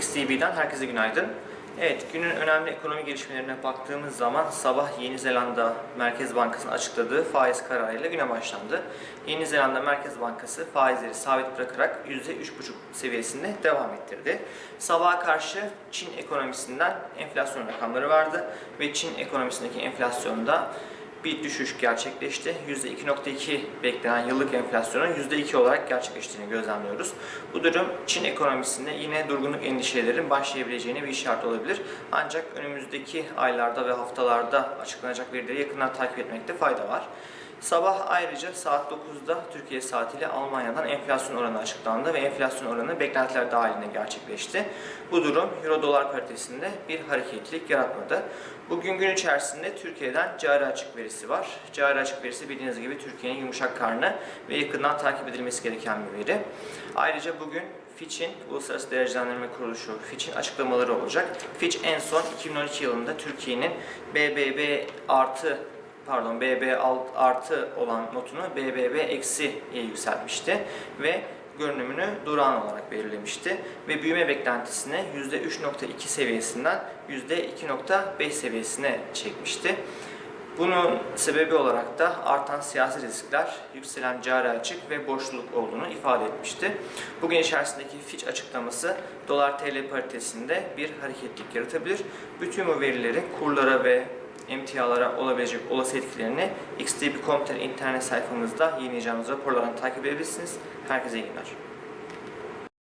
TV'den herkese günaydın. Evet, günün önemli ekonomi gelişmelerine baktığımız zaman sabah Yeni Zelanda Merkez Bankası'nın açıkladığı faiz kararıyla güne başlandı. Yeni Zelanda Merkez Bankası faizleri sabit bırakarak %3,5 seviyesinde devam ettirdi. Sabaha karşı Çin ekonomisinden enflasyon rakamları vardı ve Çin ekonomisindeki enflasyonda bir düşüş gerçekleşti. %2.2 beklenen yıllık enflasyonun %2 olarak gerçekleştiğini gözlemliyoruz. Bu durum Çin ekonomisinde yine durgunluk endişelerin başlayabileceğine bir işaret olabilir. Ancak önümüzdeki aylarda ve haftalarda açıklanacak verileri yakından takip etmekte fayda var. Sabah ayrıca saat 9'da Türkiye saatiyle Almanya'dan enflasyon oranı açıklandı ve enflasyon oranı beklentiler dahilinde gerçekleşti. Bu durum Euro dolar paritesinde bir hareketlilik yaratmadı. Bugün gün içerisinde Türkiye'den cari açık verisi var. Cari açık verisi bildiğiniz gibi Türkiye'nin yumuşak karnı ve yakından takip edilmesi gereken bir veri. Ayrıca bugün Fitch'in Uluslararası Derecelendirme Kuruluşu Fitch'in açıklamaları olacak. Fitch en son 2012 yılında Türkiye'nin BBB artı pardon BB alt artı olan notunu BBB eksiye yükseltmişti ve görünümünü durağan olarak belirlemişti ve büyüme beklentisini %3.2 seviyesinden %2.5 seviyesine çekmişti. Bunun sebebi olarak da artan siyasi riskler, yükselen cari açık ve borçluluk olduğunu ifade etmişti. Bugün içerisindeki Fitch açıklaması dolar TL paritesinde bir hareketlik yaratabilir. Bütün bu verileri kurlara ve emtialara olabilecek olası etkilerini XTB.com.tr internet sayfamızda yayınlayacağımız raporlardan takip edebilirsiniz. Herkese iyi günler.